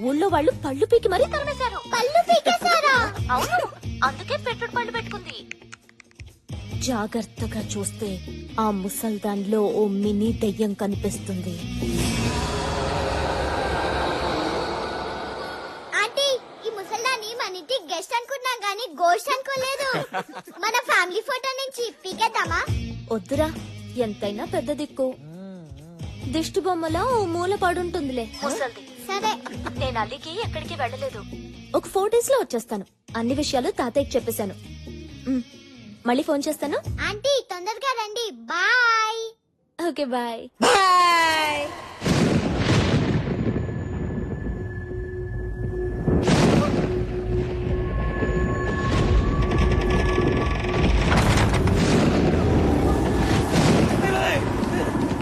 ఊళ్ళో వాళ్ళు పళ్ళు పీకి మరీ తరిమేశారు. పళ్ళు పీకేశారా? అవును అందుకే పెట్టుడు పళ్ళు పెట్టుకుంది. జాగ్రత్తగా చూస్తే ఆ ముసల్దాన్లో ఓ మినీ దెయ్యం కనిపిస్తుంది. ఆంటీ ఈ ముసల్దాన్ని మన ఇంటి గెస్ట్ అనుకున్నాం గానీ గోస్ట్ అనుకోలేదు. మన ఫ్యామిలీ ఫోటో నుంచి పీకేద్దామా? వద్దురా ఎంతైనా పెద్ద దిక్కు. దిష్టి బొమ్మలా ఓ మూల పడుంటుందిలే ముసల్ది. సరే నేను అల్లికి ఎక్కడికి వెళ్ళలేదు ఒక ఫోర్ డేస్లో వచ్చేస్తాను అన్ని విషయాలు తాతయ్యకి చెప్పేశాను మళ్ళీ ఫోన్ చేస్తాను ఆంటీ తొందరగా రండి బాయ్ ఓకే బాయ్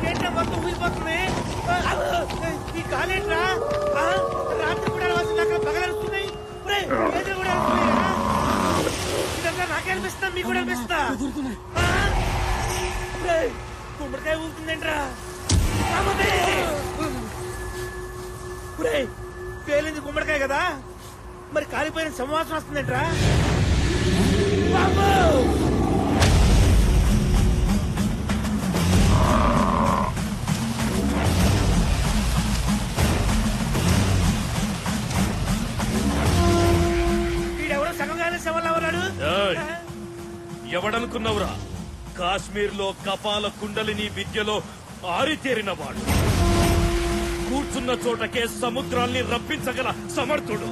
ఏంట్రా మొత్తం కాలేంట్రా రాత్రి కూడా అక్కడ పగలరుస్తున్నాయి కూడా నాకే అనిపిస్తుందా మీకు కూడా గుమ్మడికాయ ఊగుతుందేంట్రా? పేలింది గుమ్మడికాయ కదా? మరి కాలిపోయిన సంవాసన వస్తుందేంట్రా? బాబు ఎవడనుకున్నవురా కాశ్మీర్లో కపాల కుండలిని విద్యలో ఆరితేరినవాడు. కూర్చున్న చోటకే సముద్రాల్ని రప్పించగల సమర్థుడు.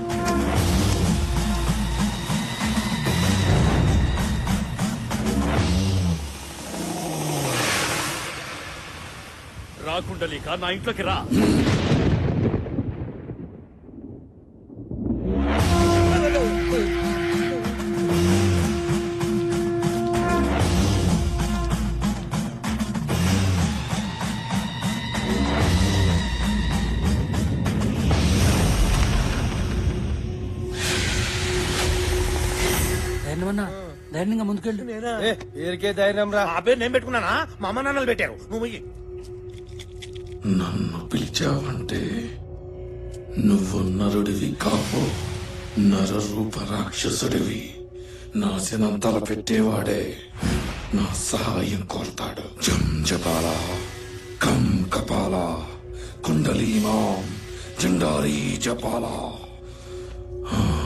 రాకుండలిక నా ఇంట్లోకి రా. ధైర్యంగా ముందుకెళ్ళు. నేనా? పేరుకే ధైర్యం రా. ఆ పేరు నేను పెట్టుకున్నానా? మా అమ్మ నాన్నలు పెట్టారు. నువ్వు ఇయ్యి. నన్ను పిలిచావంటే నువ్వు నరుడివి కావు. నరరూప రాక్షసుడివి. నాశనం తలపెట్టేవాడే నా సహాయం కోరతాడు. జం జపాల కం కపాల కుండలీమాం జండారీ జపాల. ఆ,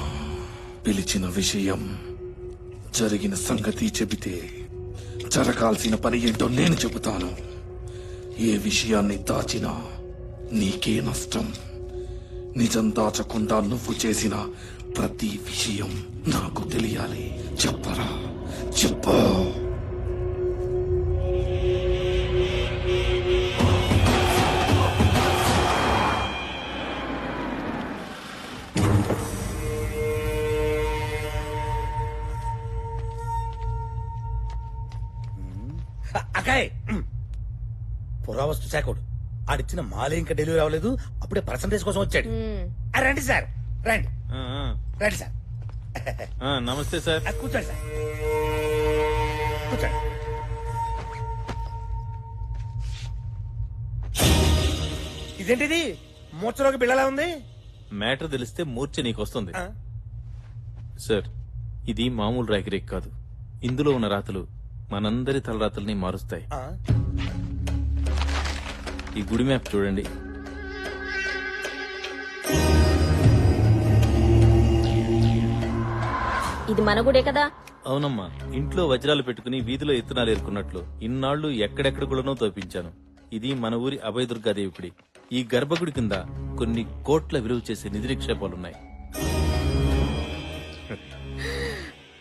పిలిచిన విషయం జరిగిన సంగతి చెబితే జరగాల్సిన పని ఏంటో నేను చెబుతాను. ఏ విషయాన్ని దాచినా నీకే నష్టం. నిజం దాచకుండా నువ్వు చేసిన ప్రతి విషయం నాకు తెలియాలి. చెప్పరా? చెప్పు. అ- అక్కాయ్! ఉమ్. పురావస్తు శాఖడు. ఆడిచ్చిన మాలే ఇంకా డెలివరీ అవ్వలేదు. అప్పుడే పర్సంటేజ్ కోసం వచ్చాడు. ఆ, రండి సార్. రండి. రండి సార్. నమస్తే సార్. ఆ, కూర్చోండి సార్. కూర్చోండి. ఇదేంటిది? మూర్చలోకి బిళ్ళలా ఉంది? మ్యాటర్ తెలిస్తే మూర్ఛ నీకు వస్తుంది ఆ? సార్ ఇది మామూలు రేక్ కాదు. ఇందులో ఉన్న రాతలు మనందరి తలరాతల్ని మారుస్తాయి? ఈ గుడి మ్యాప్ చూడండి. ఇది మన గుడే కదా? అవునమ్మా ఇంట్లో వజ్రాలు పెట్టుకుని వీధిలో ఎత్తునాలు ఏరుకున్నట్లు ఇన్నాళ్ళు ఎక్కడెక్కడ కూడానో తోపించాను. ఇది మన ఊరి అభయదుర్గాదేవి గుడి ఈ గర్భగుడి కింద కొన్ని కోట్ల విలువ చేసే నిధి నిక్షేపాలున్నాయి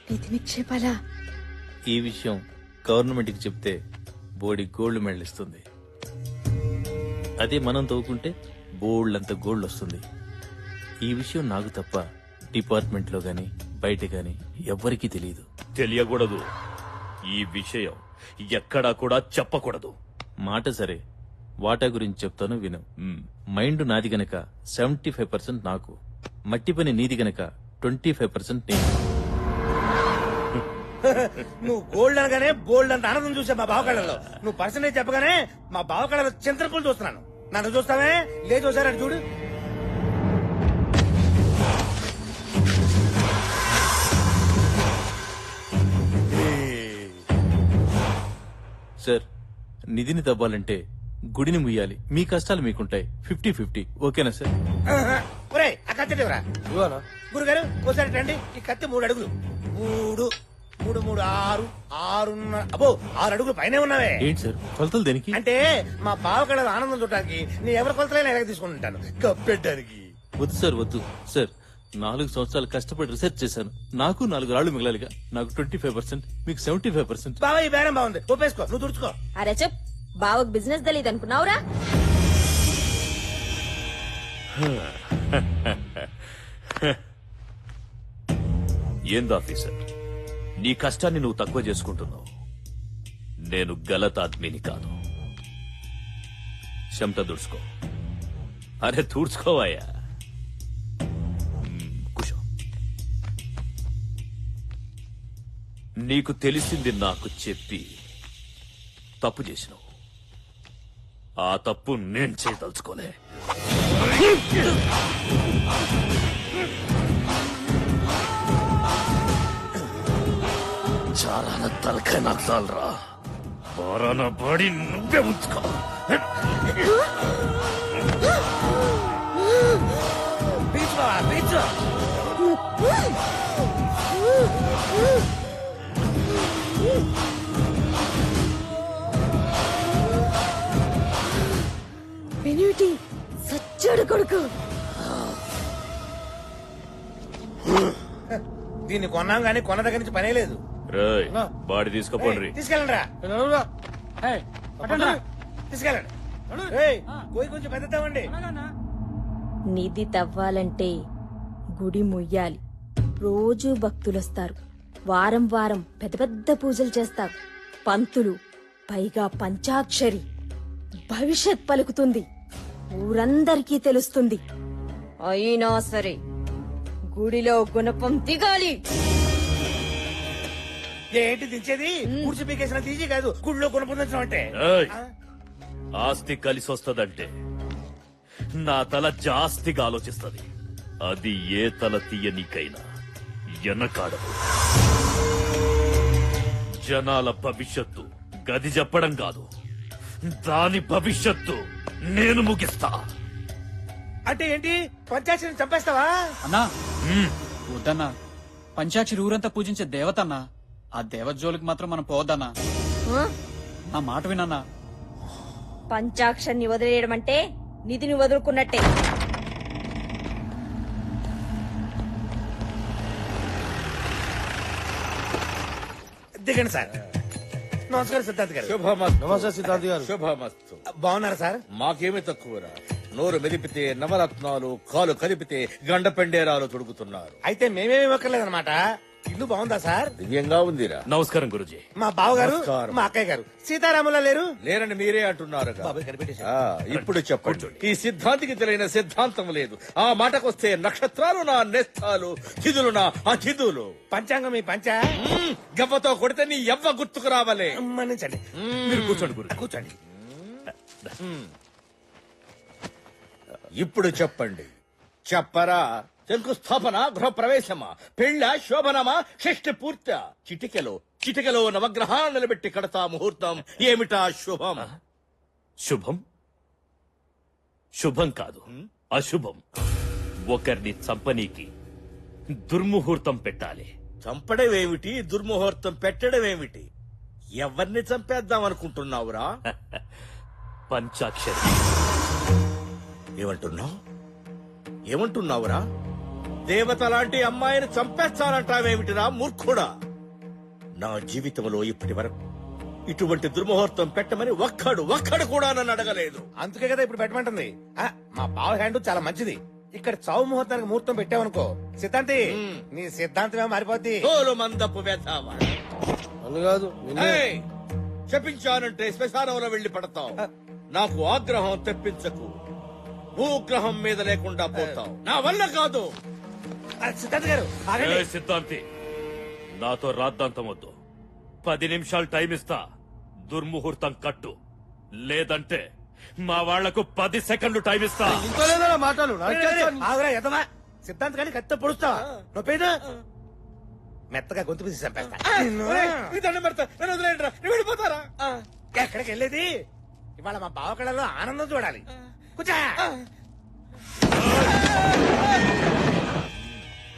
నిధి నిక్షేపాలా ఈ విషయం గవర్నమెంట్కి చెప్తే బోడి గోల్డ్ మెడల్ ఇస్తుంది. అదే మనం తవ్వుకుంటే బోల్డ్ అంత గోల్డ్ వస్తుంది. ఈ విషయం నాకు తప్ప డిపార్ట్మెంట్లో గాని బయట గాని ఎవ్వరికీ తెలియదు తెలియకూడదు. ఈ విషయం ఎక్కడా కూడా చెప్పకూడదు. మాట సరే. వాటా గురించి చెప్తాను విను. మైండ్ నాది గనక సెవెంటీ ఫైవ్ పర్సెంట్ నాకు. మట్టి పని నీది గనక ట్వంటీ ఫైవ్ పర్సెంట్ నేను. నువ్వు గోల్డ్ అనగానే బోల్డ్ అంత ఆనందం చూసా మా బావకాళ్ళలో నువ్వు పర్సనేజ్ చెప్పగానే మా బావకాళ్ళలో చింతలపూలు చూస్తున్నాను. నన్ను చూస్తావే? లేదు చూసారు చూడు. సార్ నిధిని తవ్వాలంటే గుడిని ముయ్యాలి. మీ కష్టాలు మీకుంటాయి. Fifty fifty. ఓకేనా సార్? ఒరే ఆ కత్తి గురుగారు ఒకసారి రండి. ఈ కత్తి మూడు అడుగులు. మూడు. మూడు మూడు ఆరు ఆరున్నర అబ్బో ఆరు అడుగులు పైనే ఉన్నావే. ఏంటి సార్? కొలతలు దేనికి? అంటే మా బావ కళ ఆనందం చూడటానికి నీ ఎవరి కొలతలైనా ఎలాగ తీసుకుంటాను కప్పెట్టడానికి. వద్దు సార్ వద్దు. సార్ నాలుగు సంవత్సరాలు కష్టపడి రీసెర్చ్ చేశాను. నాకు నాలుగు రాళ్ళు మిగలాలిగా. నాకు ట్వంటీ ఫైవ్ పర్సెంట్ మీకు సెవెంటీ ఫైవ్ పర్సెంట్. బావ ఈ బేరం బాగుంది. ఒప్పేసుకో నువ్వు తుడుచుకో. అరే చెప్ బావకు బిజినెస్ తెలియదు అనుకున్నావురా? ఏంది ఆఫీసర్ నీ కష్టాన్ని నువ్వు తక్కువ చేసుకుంటున్నావు. నేను గలత్ గలతాద్మిని కాదు. చెమట దుడుచుకో అరే తూడ్చుకోవాయా మ్మ్, కూర్చో. నీకు తెలిసింది నాకు చెప్పి తప్పు చేసినావు. ఆ తప్పు నేను చేయదలుచుకోలే. చారాన తలకాయ నాకు చాలరా బారాన బాడీ నువ్వే ఉంచుకో. బీచ్ బావా బీచ్ పెన్యూటీ సచ్చాడు కొడుకు. దీన్ని కొన్నాం గానీ కొన్న దగ్గర నుంచి పనే లేదు. రేయ్ బాడీ తీసుకోపోండి. తీసుకెళ్ళండి రా తీసుకెళ్ళండి. ఏయ్, పోయి కొంచెం పెద్దతామండి నిధి తవ్వాలంటే గుడి ముయ్యాలి. రోజూ భక్తులొస్తారు. వారం వారం పెద్ద పెద్ద పూజలు చేస్తారు. పంతులు పైగా పంచాక్షరి. భవిష్యత్ పలుకుతుంది. ఊరందరికీ తెలుస్తుంది. అయినా సరే గుడిలో గుణపం దిగాలి. ఏంటి దించేది? కూర్చి పీకేసిన తీసి కాదు గుళ్ళో కొనుక్కుందాం అంటే. ఏయ్, ఆస్తి కలిసి వస్తదంటే నా తల జాస్తిగా ఆలోచిస్తది. అది ఏ తల తీయనికైనా ఎనకాడదు. జనాల భవిష్యత్తు గది చెప్పడం కాదు. దాని భవిష్యత్తు నేను ముగిస్తా. అంటే ఏంటి? పంచాయతీని చంపేస్తావా? అన్నా. వద్దన్నా. పంచాక్షి ఊరంతా పూజించే దేవత అన్నా ఆ దేవత జోలికి మాత్రం మనం పోవద్దన్నా. ఆ? నా మాట వినన్నా? పంచాక్షరిని వదిలేయడం అంటే నిధిని వదులుకున్నట్టే. దిగండి సార్. నమస్కారం సిద్ధార్థ్ గారు. నమస్తే సిద్ధార్థ్ గారు. శుభమస్తు. బాగున్నారా సార్? మాకేమి తక్కువరా? నోరు మెదిపితే నవరత్నాలు కాలు కలిపితే గండ పెండేరాలు తొడుగుతున్నారు. అయితే మేమేమి ఇవ్వక్కర్లేదన్నమాట. ఇల్లు బాగుందా సార్? దివ్యంగా ఉందిరా. నమస్కారం గురుజీ. మా బావగారు నమస్కారం. మా అక్కయ్య గారు. సీతారాముల లేరు? లేరని మీరే అంటున్నారు బాబాయ్ కనిపెట్టేశారు. ఇప్పుడు చెప్పండి. ఈ సిద్ధాంతికి తెలియని సిద్ధాంతం లేదు. ఆ మాటకొస్తే నక్షత్రాలు నా నేస్తాలు తిథులు నా అతిథులు పంచాంగం మీ పంచ? మ్మ్, గవ్వతో కొడితే నీ ఎవ్వ గుర్తుకు రావాలే. మన్నించండి మీరు కూర్చోండి గురు కూర్చోండి. ఇప్పుడు చెప్పండి. చెప్పరా? శంకుస్థాపన గృహప్రవేశమా పెళ్ళ శోభనమా షష్టి పూర్త. చిటికెలో చిటికెలో నవగ్రహాలు నిలబెట్టి కడతా ముహూర్తం. ఏమిటా శుభం? శుభం? శుభం కాదు అశుభం. ఒకరిని చంపనీకి దుర్ముహూర్తం పెట్టాలి. చంపడమేమిటి? దుర్ముహూర్తం పెట్టడమేమిటి? ఎవరిని చంపేద్దాం అనుకుంటున్నావురా? పంచాక్షరి. ఏమంటున్నావు? ఏమంటున్నావురా? దేవత లాంటి అమ్మాయిని చంపేస్తానంటావేమిటిరా మూర్ఖుడా? నా జీవితంలో ఇప్పటి వరకు ఇటువంటి దుర్ముహూర్తం పెట్టమని ఒక్కడు ఒక్కడు కూడా నన్ను అడగలేదు. అందుకే కదా ఇప్పుడు పెట్టమంటుంది. ఆ, మా బావ హ్యాండ్ చాలా మంచిది. ఇక్కడ చావు ముహూర్తానికి ముహూర్తం పెట్టావనుకో. సిద్ధాంతి నీ సిద్ధాంతమే మారిపోద్ది. తోలు మందపు వెధవ. ఏయ్, శపించానంటే శ్మశానంలో వెళ్ళి పడతావు. నాకు ఆగ్రహం తెప్పించకు. భూగ్రహం మీద లేకుండా పోతావు. నా వల్ల కాదు. సిద్ధాంత్ గారు ఆగండి. ఏ సిద్ధాంతి నాతో రాద్దాంతం వద్దు. పది నిమిషాలు టైం ఇస్తా. దుర్ముహూర్తం కట్టు. లేదంటే మా వాళ్ళకు పది సెకండ్లు టైం ఇస్తా. ఆగురా ఎదవా సిద్ధాంత్ గాని కత్తి పొడుస్తావా నొప్పేదా? మెత్తగా గొంతు పిసి చంపేస్తా. నిన్ను. ఒరేయ్, నీ దండం పెడతా. నన్ను వదిలేయండిరా. నేను వెళ్ళిపోతారా? ఎక్కడికి వెళ్ళేది? ఇవాళ మా బావ కళలో ఆనందం చూడాలి. కూర్చో.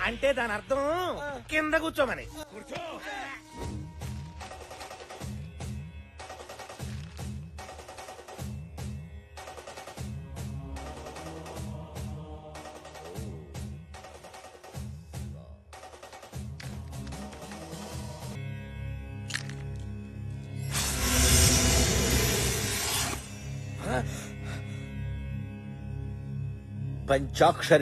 అంటే దాని అర్థం కింద కూర్చోమని. కూర్చో. పంచాక్షరి